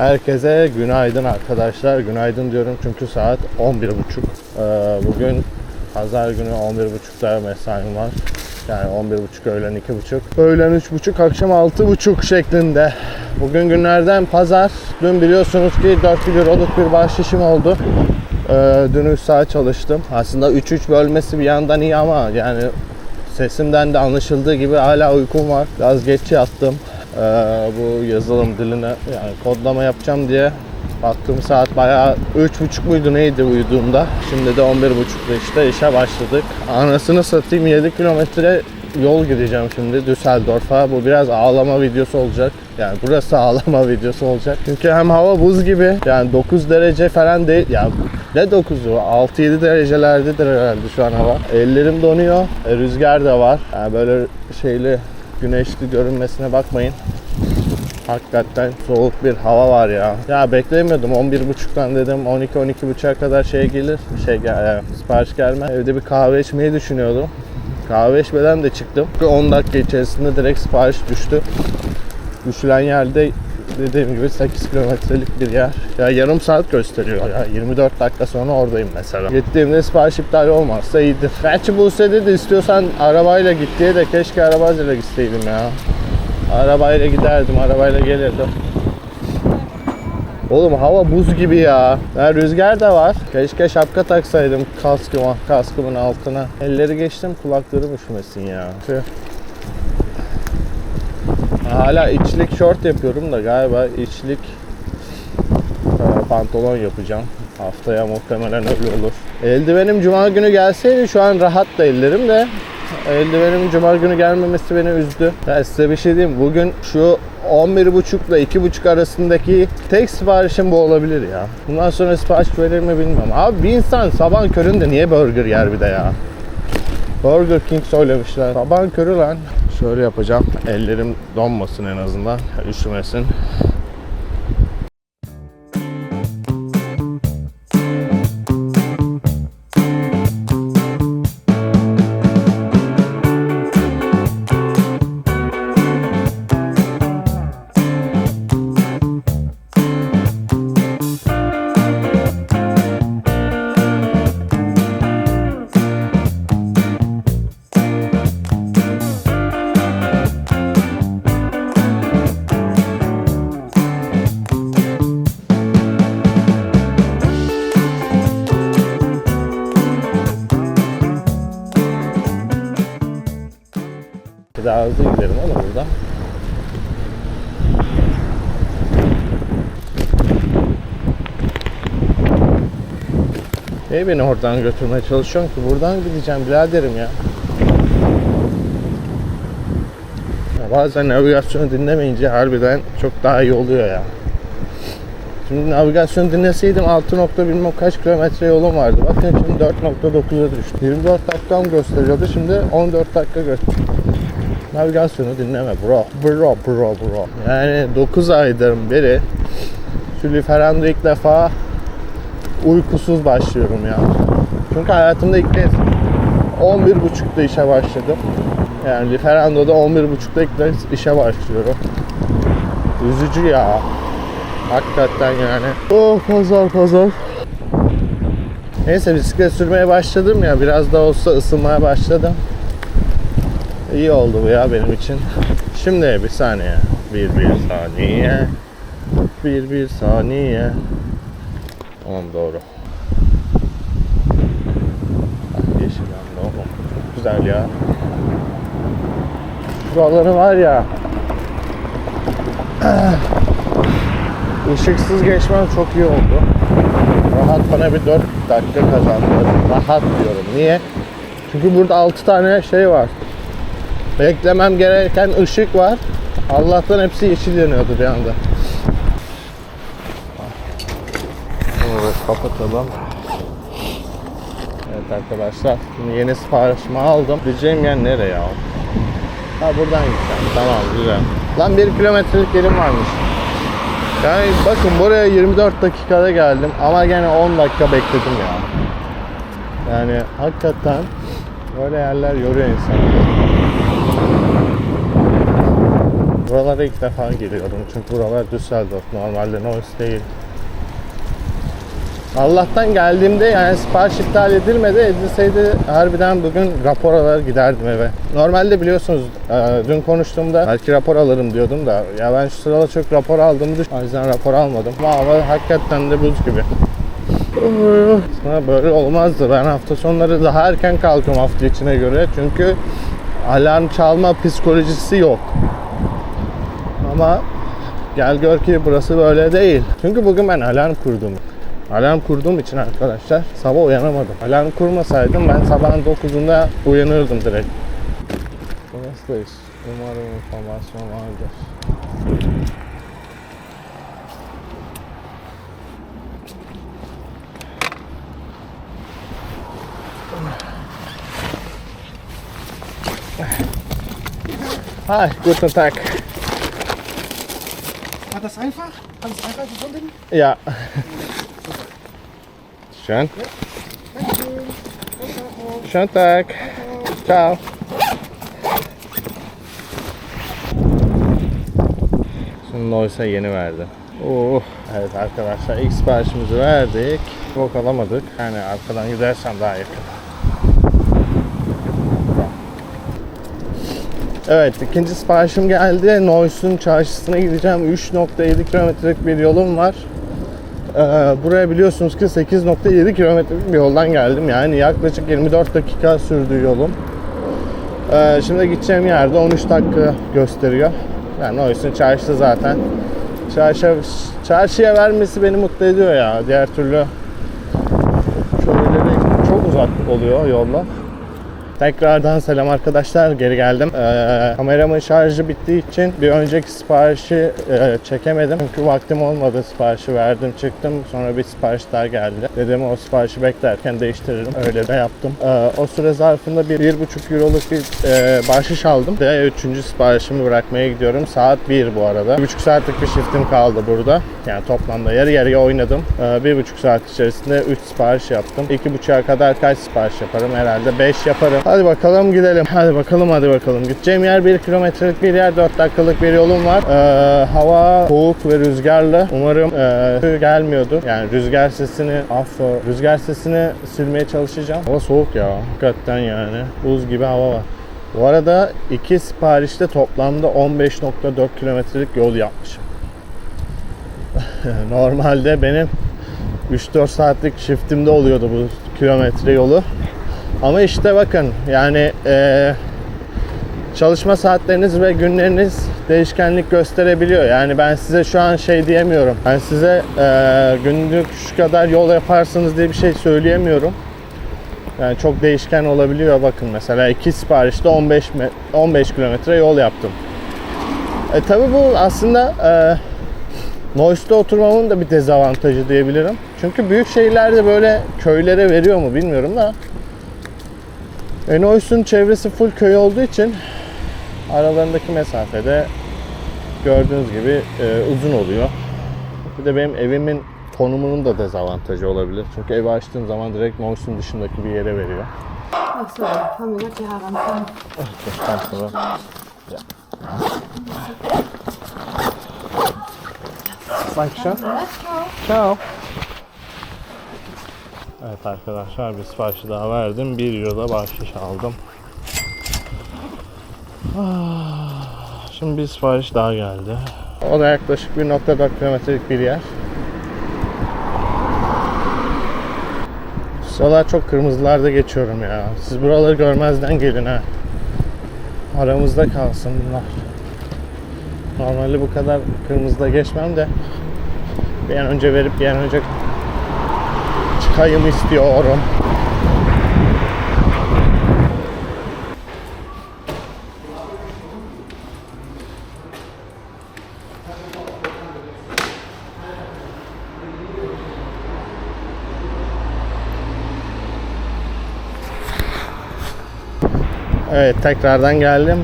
Herkese günaydın arkadaşlar. Günaydın diyorum çünkü saat 11.30. Ee, bugün pazar günü 11.30'da mesaim var. Yani 11.30 öğlen 2.30. Öğlen 3.30 akşam 6.30 şeklinde. Bugün günlerden pazar. Dün biliyorsunuz ki 4 euroluk bir bahşişim oldu. Ee, dün 3 saat çalıştım. Aslında 3-3 bölmesi bir yandan iyi ama yani sesimden de anlaşıldığı gibi hala uykum var. Biraz geç yattım. Ee, bu yazılım diline yani kodlama yapacağım diye baktığım saat bayağı 3.30 muydu neydi uyuduğumda. Şimdi de 11.30'da işte işe başladık. Anasını satayım 7 kilometre yol gideceğim şimdi Düsseldorf'a. Bu biraz ağlama videosu olacak. Yani burası ağlama videosu olacak. Çünkü hem hava buz gibi. Yani 9 derece falan değil. Ya ne 9'u? 6-7 derecelerdedir herhalde şu an hava. Ellerim donuyor. E, rüzgar da var. Yani böyle şeyli güneşli görünmesine bakmayın. Hakikaten soğuk bir hava var ya. Ya beklemiyordum 11.30'dan dedim 12-12.30'a kadar şey gelir. Şey gel, e, sipariş gelme. Evde bir kahve içmeyi düşünüyordum. Kahve içmeden de çıktım. 10 dakika içerisinde direkt sipariş düştü. Düşülen yerde dediğim gibi 8 kilometrelik bir yer. Ya yarım saat gösteriyor ya. 24 dakika sonra oradayım mesela. Gittiğimde sipariş iptal olmazsa iyidir. Gerçi Buse'de de istiyorsan arabayla git diye de keşke arabayla gitseydim ya. Arabayla giderdim, arabayla gelirdim. Oğlum hava buz gibi ya. ya. Rüzgar da var. Keşke şapka taksaydım kaskıma, kaskımın altına. Elleri geçtim kulaklarım üşümesin ya. Tüh. Hala içlik şort yapıyorum da galiba içlik e, pantolon yapacağım. Haftaya muhtemelen öyle olur. Eldivenim cuma günü gelseydi şu an rahat da ellerim de eldivenim cuma günü gelmemesi beni üzdü. Ya size bir şey diyeyim bugün şu 11.30 ile 2.30 arasındaki tek siparişim bu olabilir ya. Bundan sonra sipariş verir mi bilmiyorum. Abi bir insan sabah köründe niye burger yer bir de ya? Burger King söylemişler. Sabahın körü lan. Şöyle yapacağım. Ellerim donmasın en azından. Üşümesin. Hızlı giderim ama burada. Niye beni oradan götürmeye çalışıyorsun ki? Buradan gideceğim biraderim ya. ya bazen navigasyonu dinlemeyince harbiden çok daha iyi oluyor ya. Şimdi navigasyon dinleseydim 6 nokta bilmem kaç kilometre yolum vardı. Bakın şimdi 4.9'a düştü. 24 dakikam gösteriyordu şimdi 14 dakika gösteriyor. Navigasyonu dinleme bro. Bro bro bro. Yani 9 aydır beri şu Liferando'da ilk defa uykusuz başlıyorum ya. Çünkü hayatımda ilk kez 11.30'da işe başladım. Yani Liferando'da 11.30'da ilk kez işe başlıyorum. Üzücü ya. Hakikaten yani. Oh pazar pazar. Neyse bisiklet sürmeye başladım ya. Biraz da olsa ısınmaya başladım. İyi oldu bu ya benim için. Şimdi bir saniye. Bir bir saniye. Bir bir saniye. Tamam doğru. Ah, yeşil yandı oğlum. Çok güzel ya. Şuraları var ya. Işıksız geçmem çok iyi oldu. Rahat bana bir 4 dakika kazandırdı. Rahat diyorum. Niye? Çünkü burada 6 tane şey var. Beklemem gereken ışık var. Allah'tan hepsi yeşil yanıyordu bir anda. Evet kapatalım. Evet arkadaşlar yeni siparişimi aldım. Gideceğim yer nereye ya? Ha buradan gideceğim. Tamam güzel. Lan bir kilometrelik yerim varmış. Yani bakın buraya 24 dakikada geldim ama gene 10 dakika bekledim ya. Yani hakikaten böyle yerler yoruyor insanı. Buralara ilk defa geliyorum çünkü buralar Düsseldorf. Normalde Neuss değil. Allah'tan geldiğimde yani sipariş iptal edilmedi. Edilseydi harbiden bugün rapor alır giderdim eve. Normalde biliyorsunuz e, dün konuştuğumda belki rapor alırım diyordum da ya ben şu sırada çok rapor düşün. O yüzden rapor almadım. Ama hakikaten de buz gibi. Sana böyle olmazdı. Ben hafta sonları daha erken kalkıyorum hafta içine göre. Çünkü alarm çalma psikolojisi yok. Ama gel gör ki burası böyle değil. Çünkü bugün ben alarm kurdum. Alarm kurduğum için arkadaşlar sabah uyanamadım. Alarm kurmasaydım ben sabahın 9'unda uyanırdım direkt. Burasıdayız. Umarım informasyon vardır. Hi, guten Tag. War das einfach? Alles einfach gefunden? Ja. Schön. Schönen Tag. Ciao. Şimdi Noysa yeni verdi. Oh. Evet arkadaşlar ilk siparişimizi verdik. Bok alamadık. Yani arkadan gidersem daha yakın. Evet ikinci siparişim geldi. Noysun çarşısına gideceğim. 3.7 kilometrelik bir yolum var. Ee, buraya biliyorsunuz ki 8.7 kilometrelik bir yoldan geldim. Yani yaklaşık 24 dakika sürdü yolum. Ee, şimdi gideceğim yerde 13 dakika gösteriyor. Yani yüzden çarşıda zaten. Çarşıya, çarşıya vermesi beni mutlu ediyor ya. Diğer türlü köyleri çok uzak oluyor yolla. Tekrardan selam arkadaşlar. Geri geldim. Ee, kameramın şarjı bittiği için bir önceki siparişi e, çekemedim. Çünkü vaktim olmadı. Siparişi verdim çıktım. Sonra bir sipariş daha geldi. Dedim o siparişi beklerken değiştiririm. Öyle de yaptım. Ee, o süre zarfında bir, bir buçuk euroluk bir e, bahşiş aldım. Ve üçüncü siparişimi bırakmaya gidiyorum. Saat 1 bu arada. Bir buçuk saatlik bir shiftim kaldı burada. Yani toplamda yarı yarıya oynadım. Ee, bir buçuk saat içerisinde 3 sipariş yaptım. İki buçuğa kadar kaç sipariş yaparım? Herhalde 5 yaparım. Hadi bakalım gidelim. Hadi bakalım hadi bakalım. Gideceğim yer 1 kilometrelik bir yer. 4 dakikalık bir yolum var. Ee, hava soğuk ve rüzgarlı. Umarım e, gelmiyordu. Yani rüzgar sesini affo. Rüzgar sesini silmeye çalışacağım. Hava soğuk ya. Hakikaten yani. Buz gibi hava var. Bu arada iki siparişte toplamda 15.4 kilometrelik yol yapmışım. Normalde benim 3-4 saatlik shiftimde oluyordu bu kilometre yolu. Ama işte bakın yani eee, çalışma saatleriniz ve günleriniz değişkenlik gösterebiliyor. Yani ben size şu an şey diyemiyorum. Ben size eee, günlük şu kadar yol yaparsınız diye bir şey söyleyemiyorum. Yani çok değişken olabiliyor. Bakın mesela iki siparişte 15 me- 15 kilometre yol yaptım. E tabi bu aslında e, Nois'ta oturmamın da bir dezavantajı diyebilirim. Çünkü büyük şehirlerde böyle köylere veriyor mu bilmiyorum da. E, Nois'un çevresi full köy olduğu için aralarındaki mesafede gördüğünüz gibi e, uzun oluyor. Bir de benim evimin konumunun da dezavantajı olabilir. Çünkü evi açtığım zaman direkt Nois'un dışındaki bir yere veriyor. Ach so, haben wir jetzt hier herankommen. Baştan sonra. Ja. Dankeschön. Ciao. Evet arkadaşlar bir siparişi daha verdim. 1 euro da bahşiş aldım. Ah, Şimdi bir sipariş daha geldi. O da yaklaşık 1.4 kilometrelik bir yer. Sıralar çok kırmızılarda geçiyorum ya. Siz buraları görmezden gelin ha. Aramızda kalsın bunlar. Normalde bu kadar kırmızıda geçmem de bir an önce verip bir an önce çıkayım istiyorum. Evet tekrardan geldim.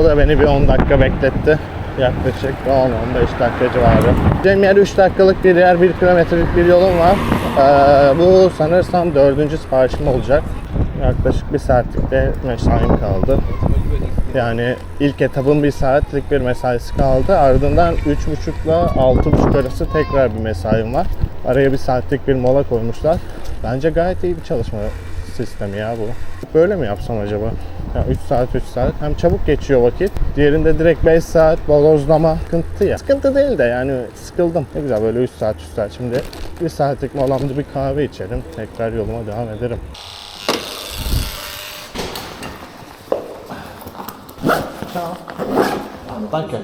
O da beni bir 10 dakika bekletti. Yaklaşık 10-15 dakika civarı. Cem yer 3 dakikalık bir yer, 1 kilometrelik bir yolum var. Ee, bu sanırsam dördüncü siparişim olacak. Yaklaşık bir saatlik de mesaim kaldı. Yani ilk etapın bir saatlik bir mesaisi kaldı. Ardından 3.30 ile 6.30 arası tekrar bir mesaim var. Araya bir saatlik bir mola koymuşlar. Bence gayet iyi bir çalışma sistemi ya bu. Böyle mi yapsam acaba? Ya 3 saat 3 saat hem çabuk geçiyor vakit. Diğerinde direkt 5 saat bodozlama sıkıntı ya. Sıkıntı değil de yani sıkıldım. Ne güzel böyle 3 saat 3 saat. Şimdi bir saatlik molamda bir kahve içerim. Tekrar yoluma devam ederim. Danke.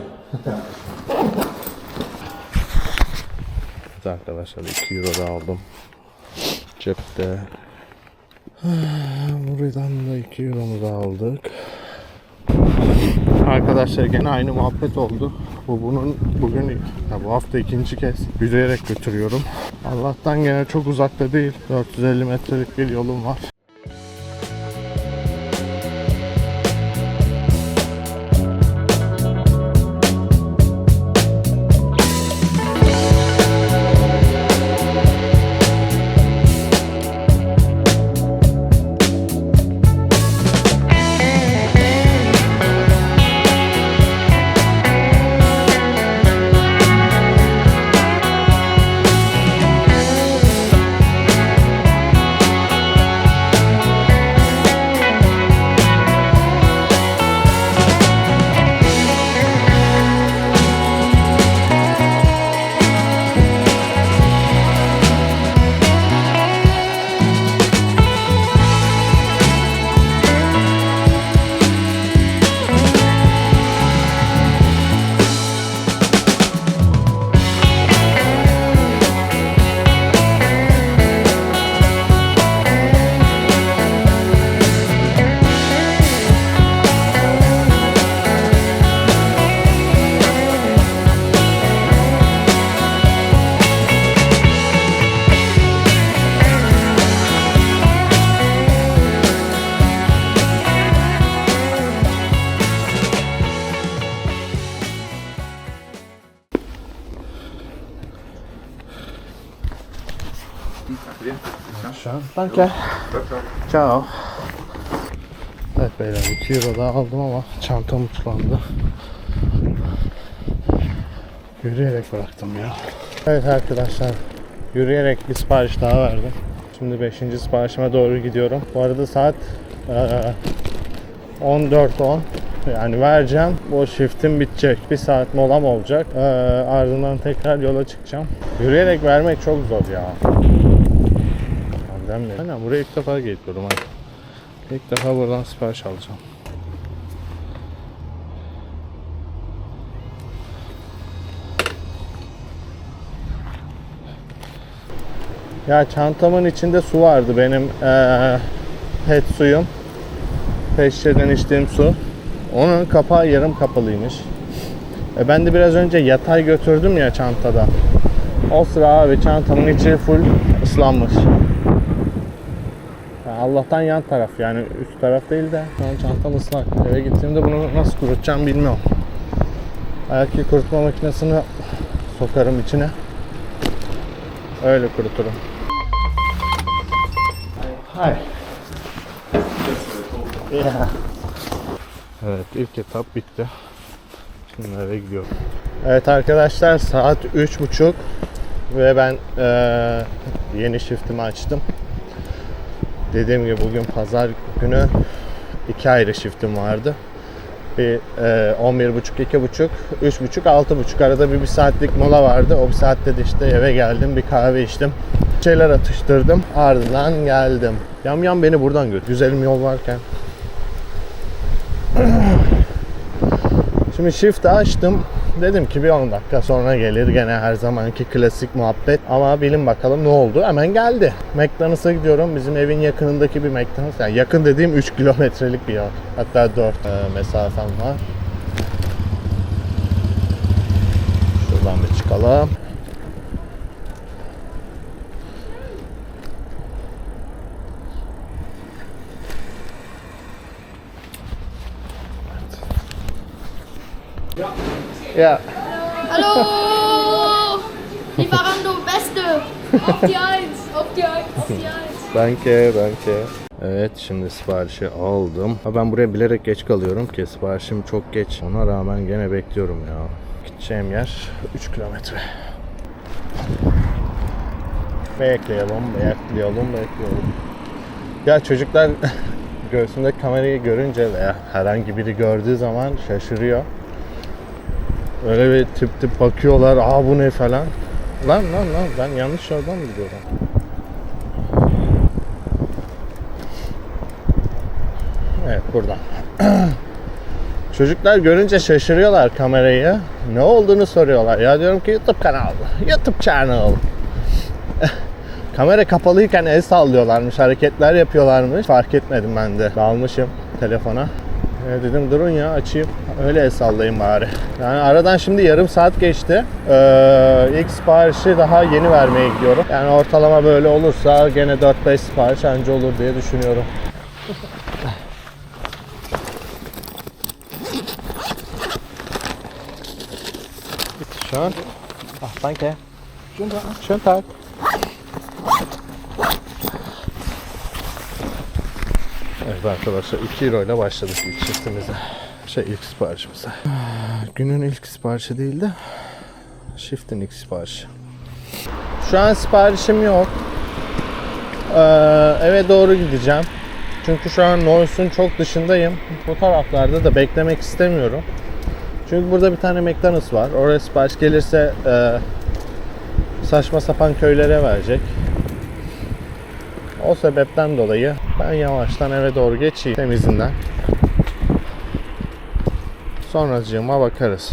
Evet arkadaşlar 2 euro da aldım. Cepte. Buradan da 2 euromuzu aldık. Arkadaşlar gene aynı muhabbet oldu. Bu bunun bugün ya bu hafta ikinci kez yürüyerek götürüyorum. Allah'tan gene çok uzakta değil. 450 metrelik bir yolum var. Danke. Ciao. Evet beyler 2 euro daha aldım ama çantam uçlandı. Yürüyerek bıraktım ya. Evet arkadaşlar yürüyerek bir sipariş daha verdim. Şimdi 5. siparişime doğru gidiyorum. Bu arada saat eee, 14.10 yani vereceğim. Bu shiftim bitecek. Bir saat molam olacak. Eee, ardından tekrar yola çıkacağım. Yürüyerek vermek çok zor ya. Mi? Aynen buraya ilk defa geliyorum. İlk defa buradan sipariş alacağım. Ya çantamın içinde su vardı benim eee pet suyum. Pet içtiğim su. Onun kapağı yarım kapalıymış. E ben de biraz önce yatay götürdüm ya çantada. O sıra abi çantamın içi full ıslanmış. Allah'tan yan taraf yani üst taraf değil de şu an çantam ıslak. Eve gittiğimde bunu nasıl kurutacağım bilmiyorum. Belki kurutma makinesini sokarım içine. Öyle kuruturum. Hay. Ya. Evet ilk etap bitti. Şimdi eve gidiyorum. Evet arkadaşlar saat üç buçuk ve ben eee, yeni shiftimi açtım. Dediğim gibi bugün pazar günü iki ayrı shiftim vardı. Bir e, 11.30, 2.30, 3.30, 6.30 arada bir, bir saatlik mola vardı. O bir saatte de işte eve geldim, bir kahve içtim. Şeyler atıştırdım, ardından geldim. Yam yam beni buradan götür. Güzelim yol varken. Şimdi shift'i açtım. Dedim ki bir 10 dakika sonra gelir gene her zamanki klasik muhabbet. Ama bilin bakalım ne oldu. Hemen geldi. McDonald's'a gidiyorum. Bizim evin yakınındaki bir McDonald's. Yani yakın dediğim 3 kilometrelik bir yer. Hatta 4 e, mesafem var. Şuradan bir çıkalım. Ja. Hallo! Lieferando Beste! Auf die Eins! Auf die Eins! Auf die Eins! Danke, danke. Evet şimdi siparişi aldım. Ha, ben buraya bilerek geç kalıyorum ki siparişim çok geç. Ona rağmen gene bekliyorum ya. Gideceğim yer 3 kilometre. Bekleyelim, bekleyelim, bekleyelim. Ya çocuklar göğsümdeki kamerayı görünce veya herhangi biri gördüğü zaman şaşırıyor. Öyle bir tip tip bakıyorlar, aa bu ne falan. Lan lan lan ben yanlış mı gidiyorum? Evet buradan. Çocuklar görünce şaşırıyorlar kamerayı. Ne olduğunu soruyorlar. Ya diyorum ki YouTube kanalı. YouTube channel. Kamera kapalıyken el sallıyorlarmış, hareketler yapıyorlarmış. Fark etmedim ben de. Dalmışım telefona. E, dedim durun ya açayım. Öyle el sallayayım bari. Yani aradan şimdi yarım saat geçti. Ee, ilk siparişi daha yeni vermeye gidiyorum. Yani ortalama böyle olursa gene 4-5 sipariş anca olur diye düşünüyorum. Schön. Ach, danke. Schönen Tag. Schönen Tag. Evet arkadaşlar 2 euro ile başladık ilk shiftimize. Şey ilk siparişimize. Günün ilk siparişi değil de shift'in ilk siparişi. Şu an siparişim yok. Ee, eve doğru gideceğim. Çünkü şu an Nois'un çok dışındayım. Bu taraflarda da beklemek istemiyorum. Çünkü burada bir tane McDonald's var. Oraya sipariş gelirse e, saçma sapan köylere verecek. O sebepten dolayı ben yavaştan eve doğru geçeyim temizinden. Sonracığıma bakarız.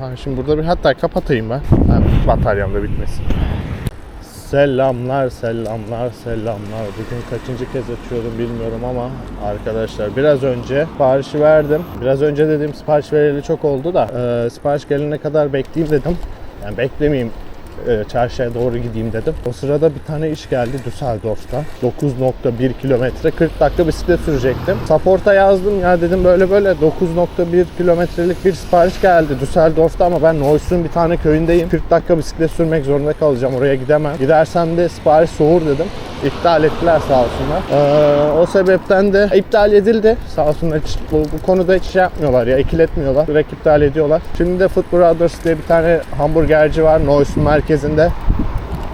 Ha, şimdi burada bir hatta kapatayım ben. Ha, bataryam da bitmesin. Selamlar, selamlar, selamlar. Bugün kaçıncı kez açıyorum bilmiyorum ama arkadaşlar biraz önce siparişi verdim. Biraz önce dediğim sipariş vereli çok oldu da e, sipariş gelene kadar bekleyeyim dedim. Yani beklemeyeyim e, çarşıya doğru gideyim dedim. O sırada bir tane iş geldi Düsseldorf'ta. 9.1 kilometre 40 dakika bisiklet sürecektim. Support'a yazdım ya dedim böyle böyle 9.1 kilometrelik bir sipariş geldi Düsseldorf'ta ama ben Neus'un bir tane köyündeyim. 40 dakika bisiklet sürmek zorunda kalacağım. Oraya gidemem. Gidersem de sipariş soğur dedim. İptal ettiler sağ olsunlar. Ee, o sebepten de iptal edildi. Sağ olsunlar hiç, bu, bu konuda hiç şey yapmıyorlar ya ikiletmiyorlar. Direkt iptal ediyorlar. Şimdi de Food Brothers diye bir tane hamburgerci var Neus'un merkezinde.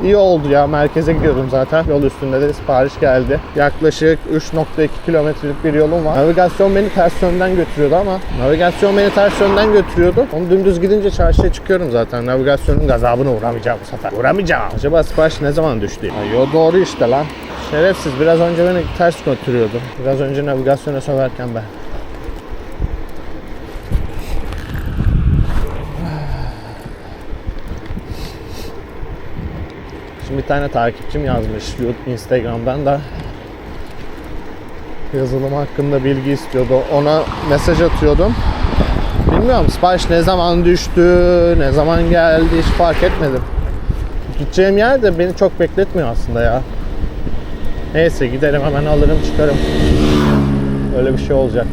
İyi oldu ya merkeze gidiyordum zaten. Yol üstünde de sipariş geldi. Yaklaşık 3.2 kilometrelik bir yolum var. Navigasyon beni ters yönden götürüyordu ama navigasyon beni ters yönden götürüyordu. Onu dümdüz gidince çarşıya çıkıyorum zaten. Navigasyonun gazabına uğramayacağım bu sefer. Uğramayacağım. Acaba sipariş ne zaman düştü? Ha, yol doğru işte lan. Şerefsiz biraz önce beni ters götürüyordu. Biraz önce navigasyona söverken ben. Bir tane takipçim yazmış Instagram'dan da yazılım hakkında bilgi istiyordu. Ona mesaj atıyordum. Bilmiyorum sipariş ne zaman düştü, ne zaman geldi hiç fark etmedim. Gideceğim yer de beni çok bekletmiyor aslında ya. Neyse giderim hemen alırım çıkarım. Öyle bir şey olacak.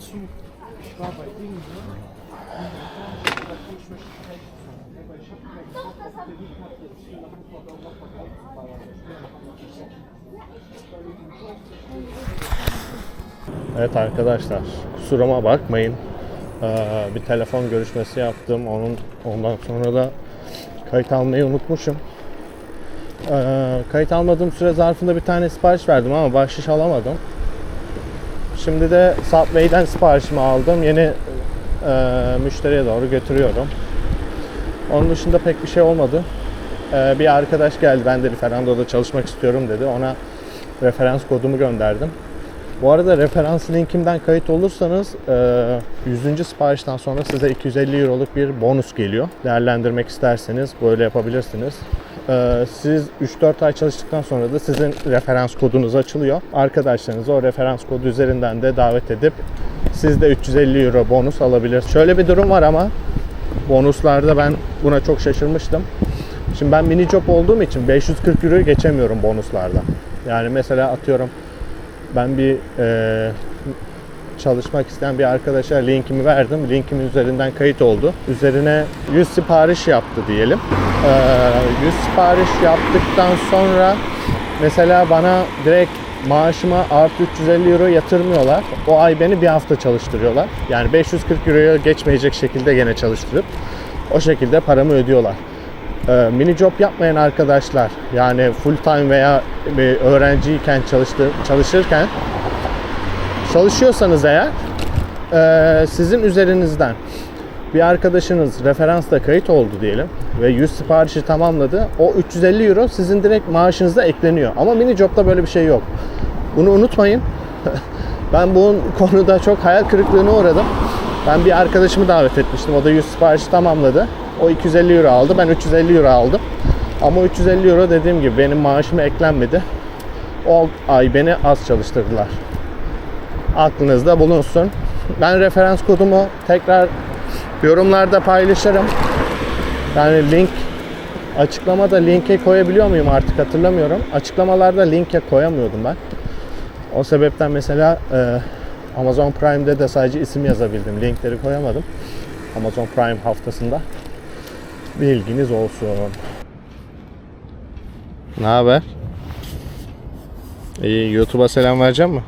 Zu. Ich war bei Ihnen, ne? Evet arkadaşlar kusuruma bakmayın. Ee, bir telefon görüşmesi yaptım. Onun ondan sonra da kayıt almayı unutmuşum. Ee, kayıt almadığım süre zarfında bir tane sipariş verdim ama bahşiş alamadım. Şimdi de Subway'den siparişimi aldım. Yeni e, müşteriye doğru götürüyorum. Onun dışında pek bir şey olmadı. Ee, bir arkadaş geldi. Ben de Referando'da çalışmak istiyorum dedi. Ona referans kodumu gönderdim. Bu arada referans linkimden kayıt olursanız e, 100. siparişten sonra size 250 euroluk bir bonus geliyor. Değerlendirmek isterseniz böyle yapabilirsiniz. E, Siz 3-4 ay çalıştıktan sonra da sizin referans kodunuz açılıyor. Arkadaşlarınızı o referans kodu üzerinden de davet edip siz de 350 euro bonus alabilirsiniz. Şöyle bir durum var ama bonuslarda ben buna çok şaşırmıştım. Şimdi ben mini job olduğum için 540 euroyu geçemiyorum bonuslarda. Yani mesela atıyorum ben bir e, çalışmak isteyen bir arkadaşa linkimi verdim. Linkimin üzerinden kayıt oldu. Üzerine 100 sipariş yaptı diyelim. Ee, 100 sipariş yaptıktan sonra mesela bana direkt maaşıma artı 350 euro yatırmıyorlar. O ay beni bir hafta çalıştırıyorlar. Yani 540 euroya geçmeyecek şekilde gene çalıştırıp o şekilde paramı ödüyorlar. Ee, mini job yapmayan arkadaşlar yani full time veya bir öğrenciyken çalıştı, çalışırken çalışıyorsanız eğer e, sizin üzerinizden bir arkadaşınız referansla kayıt oldu diyelim ve 100 siparişi tamamladı. O 350 euro sizin direkt maaşınıza ekleniyor. Ama mini job'da böyle bir şey yok. Bunu unutmayın. ben bu konuda çok hayal kırıklığına uğradım. Ben bir arkadaşımı davet etmiştim. O da 100 siparişi tamamladı. O 250 euro aldı. Ben 350 euro aldım. Ama o 350 euro dediğim gibi benim maaşıma eklenmedi. O ay beni az çalıştırdılar. Aklınızda bulunsun. Ben referans kodumu tekrar yorumlarda paylaşırım. Yani link açıklamada linke koyabiliyor muyum artık hatırlamıyorum. Açıklamalarda linke koyamıyordum ben. O sebepten mesela e, Amazon Prime'de de sadece isim yazabildim. Linkleri koyamadım. Amazon Prime haftasında. Bilginiz olsun. Ne haber? İyi, YouTube'a selam vereceğim mi?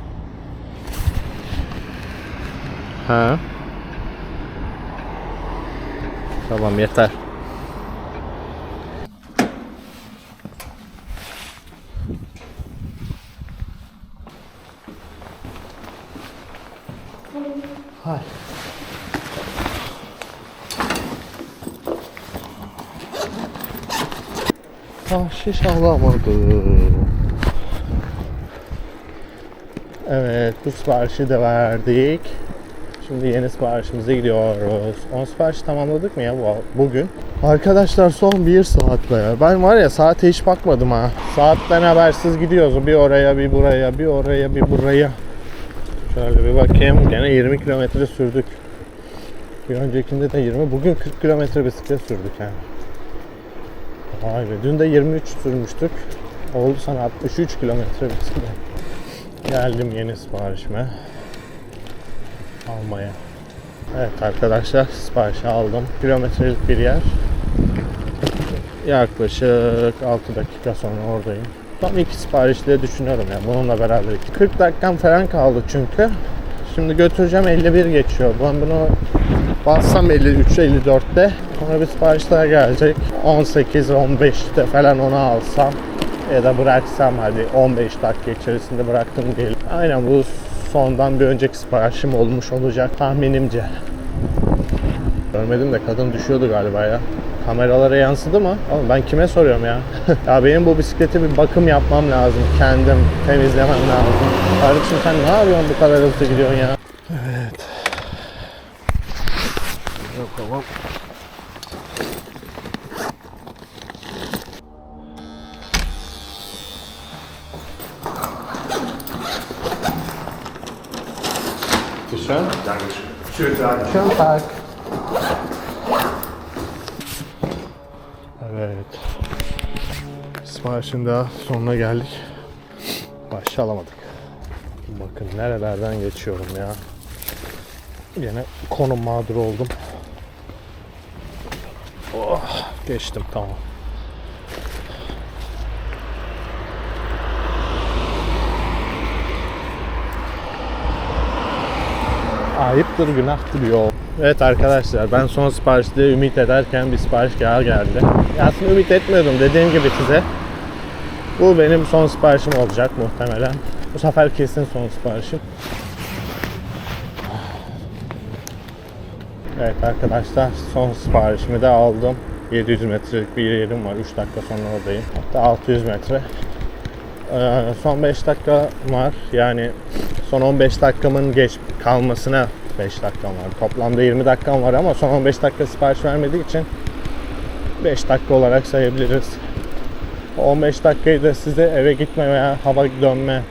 Ha? Tamam yeter. Hay. Tahşiş alamadım. Evet, bu siparişi de verdik. Şimdi yeni siparişimize gidiyoruz. 10 sipariş tamamladık mı ya bu, bugün? Arkadaşlar son bir saat be. Ben var ya saate hiç bakmadım ha. Saatten habersiz gidiyoruz. Bir oraya, bir buraya, bir oraya, bir buraya. Şöyle bir bakayım. Gene 20 kilometre sürdük. Bir öncekinde de 20. Bugün 40 kilometre bisiklet sürdük yani. Vay be. Dün de 23 sürmüştük. Oldu sana 63 kilometre bisiklet. Geldim yeni siparişime. Almaya. Evet arkadaşlar siparişi aldım. Kilometrelik bir yer. Yaklaşık 6 dakika sonra oradayım. Tam iki sipariş düşünüyorum ya bununla beraber. 40 dakikam falan kaldı çünkü. Şimdi götüreceğim 51 geçiyor. Ben bunu bassam 53-54'te. Sonra bir sipariş daha gelecek. 18-15'te falan onu alsam ya da bıraksam hadi 15 dakika içerisinde bıraktım diyelim. Aynen bu sondan bir önceki siparişim olmuş olacak tahminimce. Görmedim de kadın düşüyordu galiba ya. Kameralara yansıdı mı? Oğlum ben kime soruyorum ya? ya benim bu bisiklete bir bakım yapmam lazım. Kendim temizlemem lazım. Kardeşim sen ne yapıyorsun bu kadar hızlı gidiyorsun ya? Evet. Bakalım. Schön. Schönen Tag. Schönen Tag. Evet. Siparişin daha sonuna geldik. Başa. Bakın nerelerden geçiyorum ya. Yine konum mağdur oldum. Oh, geçtim tamam. Ayıptır günahtır yol. Evet arkadaşlar ben son siparişte ümit ederken bir sipariş daha geldi. Aslında ümit etmiyordum dediğim gibi size. Bu benim son siparişim olacak muhtemelen. Bu sefer kesin son siparişim. Evet arkadaşlar son siparişimi de aldım. 700 metrelik bir yerim var. 3 dakika sonra oradayım. Hatta 600 metre. Ee, son 5 dakika var. Yani son 15 dakikamın geç kalmasına 5 dakikam var. Toplamda 20 dakikam var ama son 15 dakika sipariş vermediği için 5 dakika olarak sayabiliriz. O 15 dakikayı da size eve gitme veya hava dönme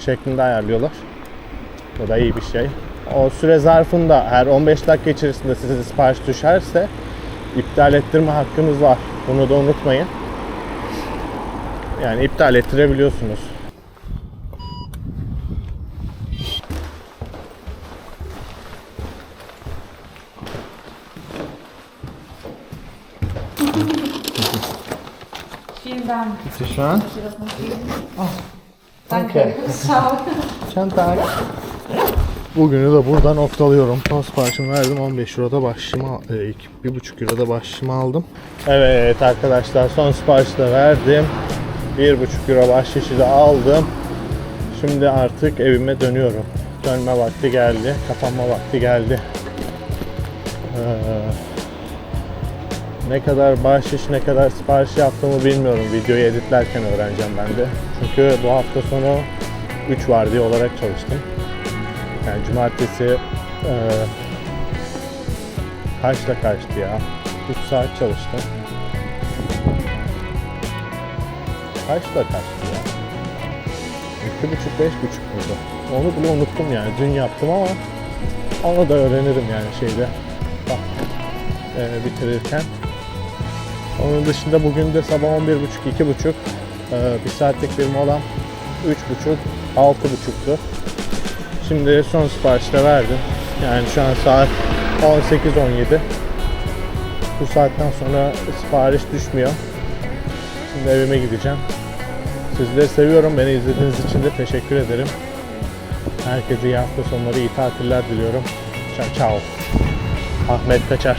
şeklinde ayarlıyorlar. Bu da iyi bir şey. O süre zarfında eğer 15 dakika içerisinde size sipariş düşerse iptal ettirme hakkınız var. Bunu da unutmayın. Yani iptal ettirebiliyorsunuz. Vielen Dank. Bitte schön. Dass ihr das noch geben. Danke. Danke. Ciao. Schönen Tag. Bugünü de burada noktalıyorum. Son siparişimi verdim. 15 Euro'da başlığımı, e, iki- bir buçuk Euro'da başlığımı aldım. Evet arkadaşlar son siparişi de verdim. 1,5 Euro bahşişi de aldım. Şimdi artık evime dönüyorum. Dönme vakti geldi. Kapanma vakti geldi. Ee, ne kadar bahşiş, ne kadar sipariş yaptığımı bilmiyorum. Videoyu editlerken öğreneceğim ben de. Çünkü bu hafta sonu 3 vardiya olarak çalıştım. Yani cumartesi e, kaçta kaçtı ya? 3 saat çalıştım. Kaçta kaçtı ya? 2,5 beş buçuk muydu? Onu bile unuttum yani. Dün yaptım ama onu da öğrenirim yani şeyde. Bak e, bitirirken. Onun dışında bugün de sabah 11.30 2.30 e, bir saatlik bir molam 3.30 6.30'tu. Şimdi son siparişi de verdim. Yani şu an saat 18.17. Bu saatten sonra sipariş düşmüyor. Şimdi evime gideceğim. Sizleri seviyorum. Beni izlediğiniz için de teşekkür ederim. Herkese iyi hafta sonları, iyi tatiller diliyorum. Ciao. Ahmet Kaçar.